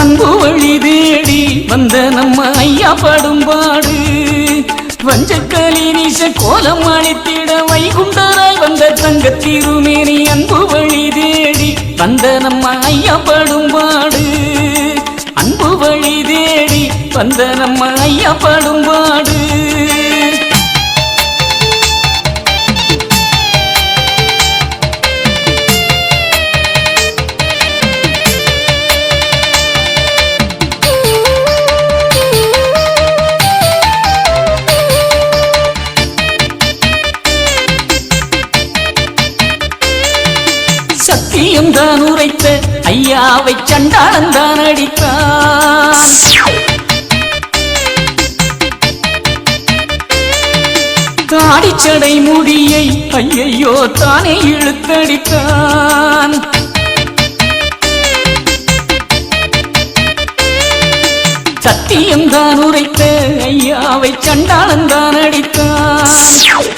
அன்பு வழி தேடி வந்த நம்ம ஐயா படும்பாடு. வஞ்சக்கலி நீச கோலம் அளித்திட வைகுண்டராய் வந்த தங்க திருமேனி அன்பு வழி தேடி வந்த நம்ம ஐயா படும்பாடு. அன்பு வழி தேடி வந்த நம்ம ஐயா படும்பாடு. அவை சண்டாளன் தான் அடித்தான். தாடிச்சடை முடியை ஐயையோ தானே இழுத்தடித்தான். சத்தியம் தான் உரைத்த ஐயாவை சண்டாளன் தான் அடித்தான்.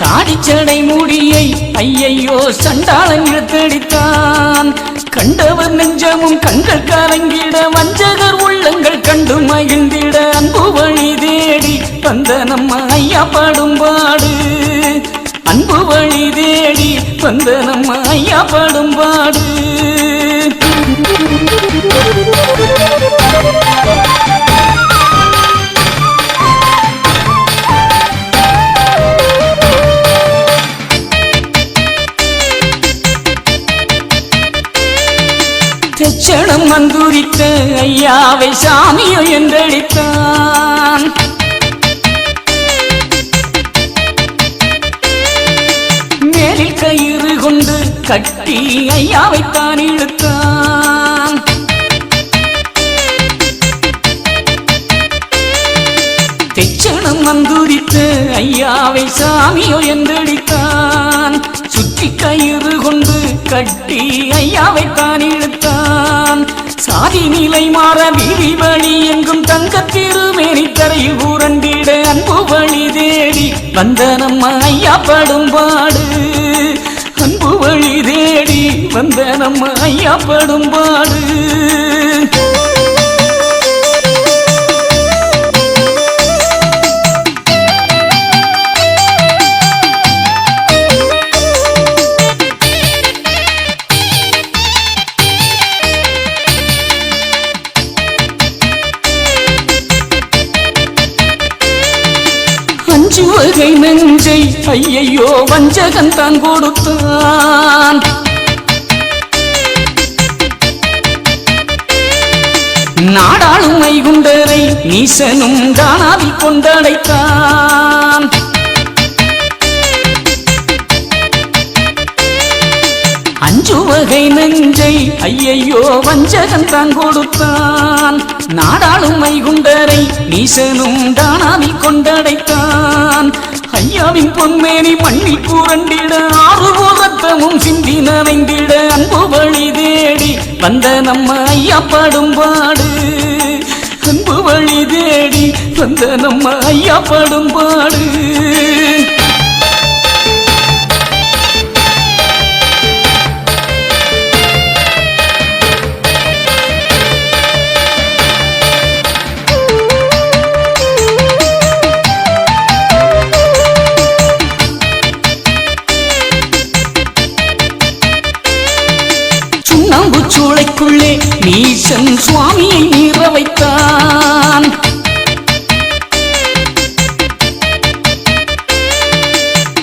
தாடிச்சடை முடியை ஐயையோ சண்டாளன் இழுத்தடித்தான் கண்டவர் நெஞ்சமும் கண்கள் கலங்கிட வஞ்சகர் உள்ளங்கள் கண்டு மகிழ்ந்திட அன்பு வழி தேடி வந்த நம்ம ஐயா பாடும் பாடு. அன்பு வழி தேடி வந்த நம்ம ஐயா பாடும்பாடு தெச்சடம் வந்துரித்த ஐயாவை சாமியோ என்றடித்தான் மேலில் கயிறு கொண்டு கட்டி ஐயாவை தான் இழுத்தான். தெச்சனம் வந்துரித்து ஐயாவை சாமியோ என்றடித்தான் ஆதிநிலை மாற வீதி வழி எங்கும் தங்க திருமேனி தரையில் ஊரண்டிட அன்பு வழி தேடி வந்த நம்ம ஐயா படும்பாடு அன்பு வழி தேடி வந்த நம்ம ஐயா படும்பாடு அஞ்சு வகை நெஞ்சை ஐயையோ வஞ்சகன் தான் கொடுத்தான். நாடாளுமை குண்டரை நீசனும் தானாவி கொண்டடைத்தான். அஞ்சு வகை நெஞ்சை ஐயையோ வஞ்சகன் தான் கொடுத்தான். நாடாளும் வைகுண்டரை நீசனும் தானாவி கொண்டடைத்தான். ஐயாவின் பொன்மேனி மண்ணில் கூரண்டிட ஆறு ரத்தமும் சிந்தி நனைந்திட அன்பு வழி தேடி வந்த நம்ம ஐயா படும்பாடு அன்பு வழி தேடி வந்த நம்ம ஐயா படும்பாடு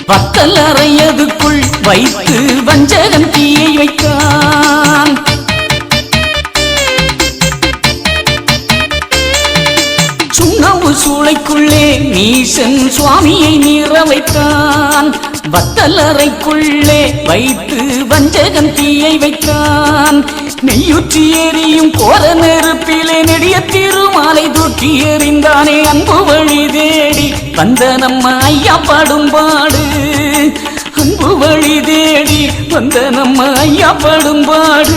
பத்தல் அறையதுக்குள் வைத்து வஞ்சகன் தீயை வைத்தான். சுண்ணவு சூளைக்குள்ளே நீசன் சுவாமியை நீற வைத்தான் வத்தல் அறைக்குள்ளே வைத்து வஞ்சகன் தீயை வைத்தான். நெய்யுற்றி எரியும் கோல நெருப்பிலே நெடிய திருமாலை தூக்கி எறிந்தானே அன்பு வழி தேடி வந்த நம்ம ஐயா பாடும் பாடு. அன்பு வழி தேடி வந்த நம்ம ஐயா பாடும் படும்பாடு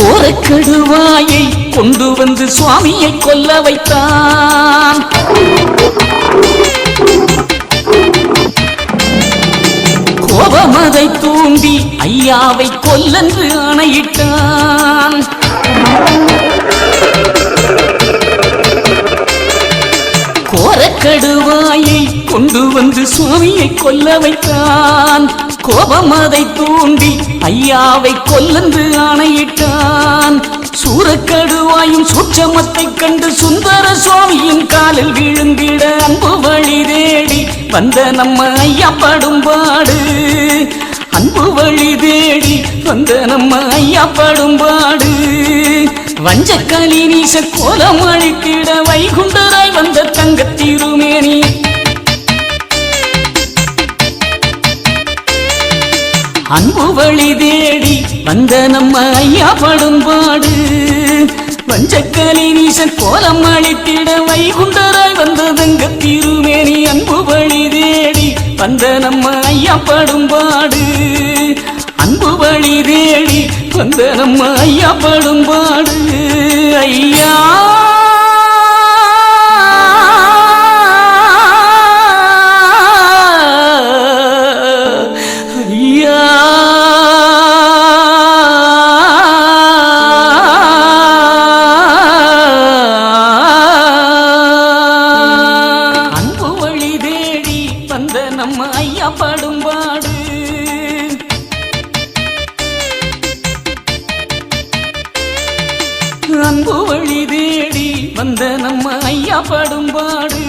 கோரக்கடுவாயை கொண்டு வந்து சுவாமியை கொல்ல வைத்தான். கோபமதை தூண்டி ஐயாவை கொல்லென்று ஆணையிட்டான். கோரக்கடுவாயை கொண்டு வந்து சுவாமியை கொல்ல வைத்தான். கோபம் அதை தூண்டி ஐயாவை கொல்லந்து ஆணையிட்டான். சூரக்கடுவாயும் சுற்றமத்தை கண்டு சுந்தர சுவாமியின் காலில் விழுந்திட அன்பு வழி தேடி வந்த நம்ம ஐயா படும்பாடு. அன்பு வழி தேடி வந்த நம்ம ஐயா படும்பாடு. வஞ்சக்காலி நீச கோலம் அழித்திட வைகுண்டராய் வந்த தங்கத் திருமேனி. அன்பு வழி தேடி வந்த நம்ம ஐயா படும்பாடு. வஞ்சக்காலி நீச கோலம் அழித்திட வைகுண்டராய் வந்த தங்கத் திருமேனி. அன்பு வழி தேடி வந்த நம்ம ஐயா படும்பாடு. அன்பு வழி தேடி வந்த நம்ம ஐயா படும்பாடு ஐயா ஐயா. ஐயா படும்பாடு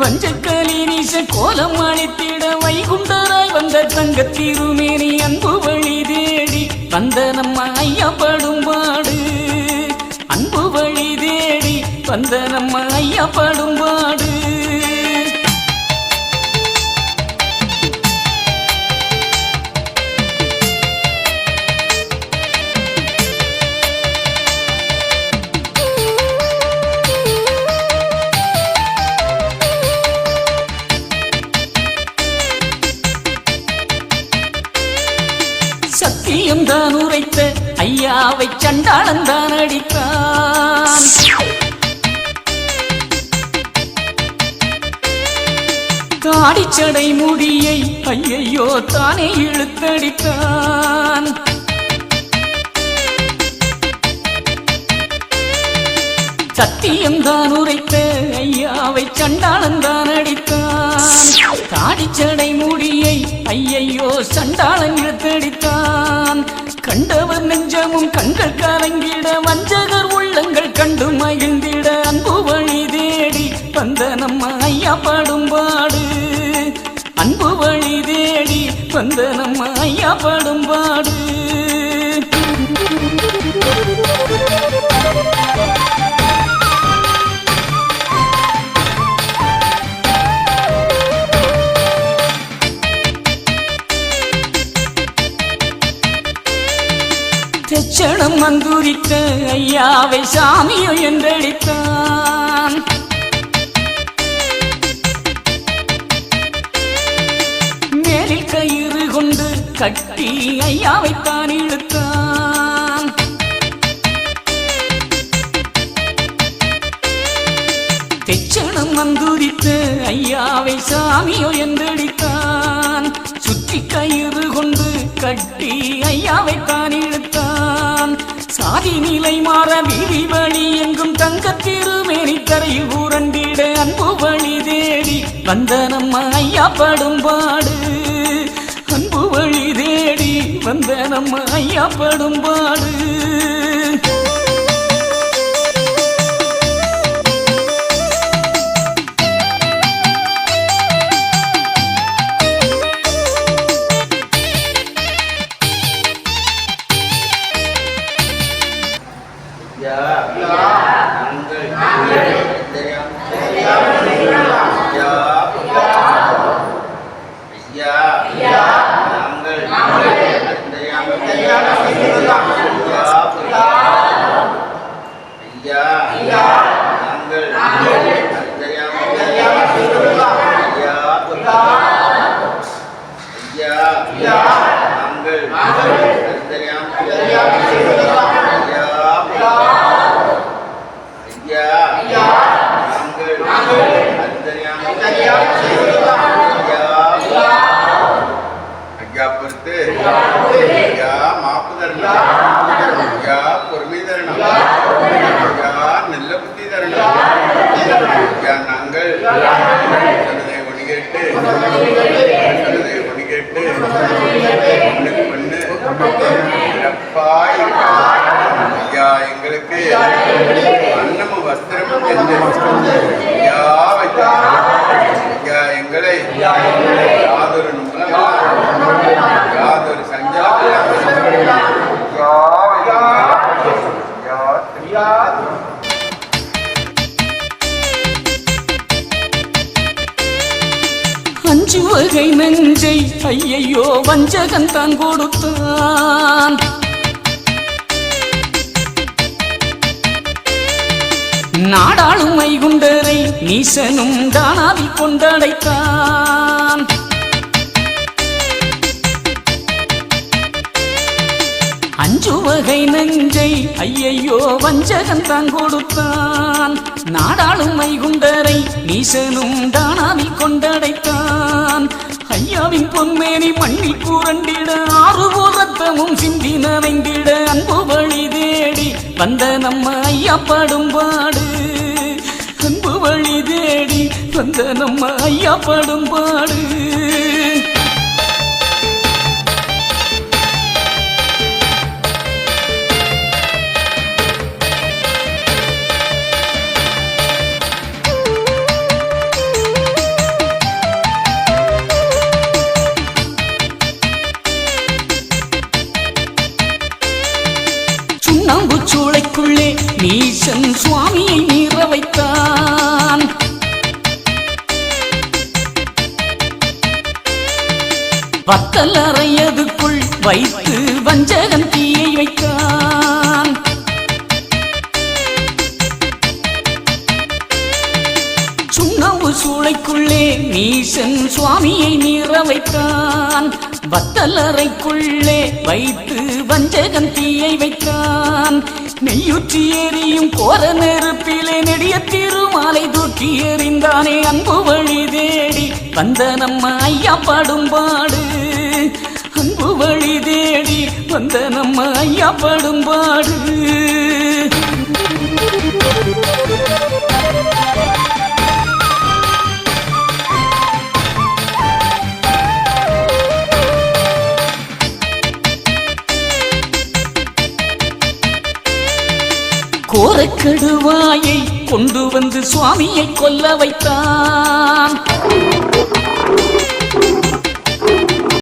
வஞ்சக்கலி நீச கோலம் அழித்திட வைகுண்டராய் வந்த தங்க திருமேனி அன்பு வழி தேடி வந்த நம்ம ஐயா படும்பாடு அன்பு வழி தேடி வந்த நம்ம ஐயா படும்பாடு அவை சண்டாளந்தான் அடித்தான் தாடிச்சடை முடியை ஐயையோ தானே இழுத்தடித்தான். சத்தியம் தான் உரைத்த ஐயாவை சண்டாளந்தான் அடித்தான் தாடிச்சடை முடியை ஐயையோ சண்டாளன் இழுத்தடித்தான். கண்டவர் நெஞ்சமும் கண்கள் கலங்கிட வஞ்சகர் உள்ளங்கள் கண்டு மகிழ்ந்திட அன்பு வழி தேடி வந்த நம்ம ஐயா பாடும்பாடு அன்பு வழி தேடி வந்த நம்ம ஐயா பாடும்பாடு தெச்சடம் ஐயாவை சாமியோ என்றடித்தான் மேலில் கயிறு கொண்டு கட்டி ஐயாவை தான் இழுத்தான். தெச்சனம் மந்துரித்த ஐயாவை சாமியோ என்றடித்தான் சுற்றி கயிறு கொண்டு கட்டி ஐயாவை தான் இழுத்தான். சாதி நிலை மாற வீதி வழி எங்கும் தங்க திருமேனி தரையில் உரண்டிட அன்பு வழி தேடி வந்த நம்ம ஐயா படும் பாடு. அன்பு வழி தேடி வந்த நம்ம ஐயா படும் பாடு. நெஞ்சை ஐயையோ வஞ்சகன் தான் கொடுத்தான். நாடாளும் வைகுண்டரை நீசனும் தானாவி கொண்டடைத்தான். அஞ்சு வகை நெஞ்சை ஐயையோ வஞ்சகன் தான் கொடுத்தான். நாடாளுமை குண்டரை நீசனும் தானாவி கொண்டடைத்தான். ஐயாவின் பொன்மேனி மண்ணில் கூரண்டிட ஆறு ரத்தமும் சிந்தி நனைந்திட அன்பு வழி தேடி வந்த நம்ம ஐயா படும் பாடு. அன்பு வழி தேடி வந்த நம்ம ஐயா படும்பாடு பாடு. சுவாமியை மீற வைத்தான் பத்தலறையதுக்குள் வைத்து வஞ்சகன் தீயை வைத்தான். சுண்ணவு சூளைக்குள்ளே நீசன் சுவாமியை மீற வைத்தான் வத்தலறைக்குள்ளே வைத்து வஞ்சகன் தீயை வைத்தான். நெய்யுற்றி எரியும் கோர நெருப்பிலே நெடிய திருமாலை தூக்கி எறிந்தானே அன்பு வழி தேடி வந்த நம்ம ஐயா பாடும் பாடு. அன்பு வழி தேடி வந்த நம்ம ஐயா பாடும் பாடு. மரக்கடுவாயை கொண்டு வந்து சுவாமியை கொல்ல வைத்தான்.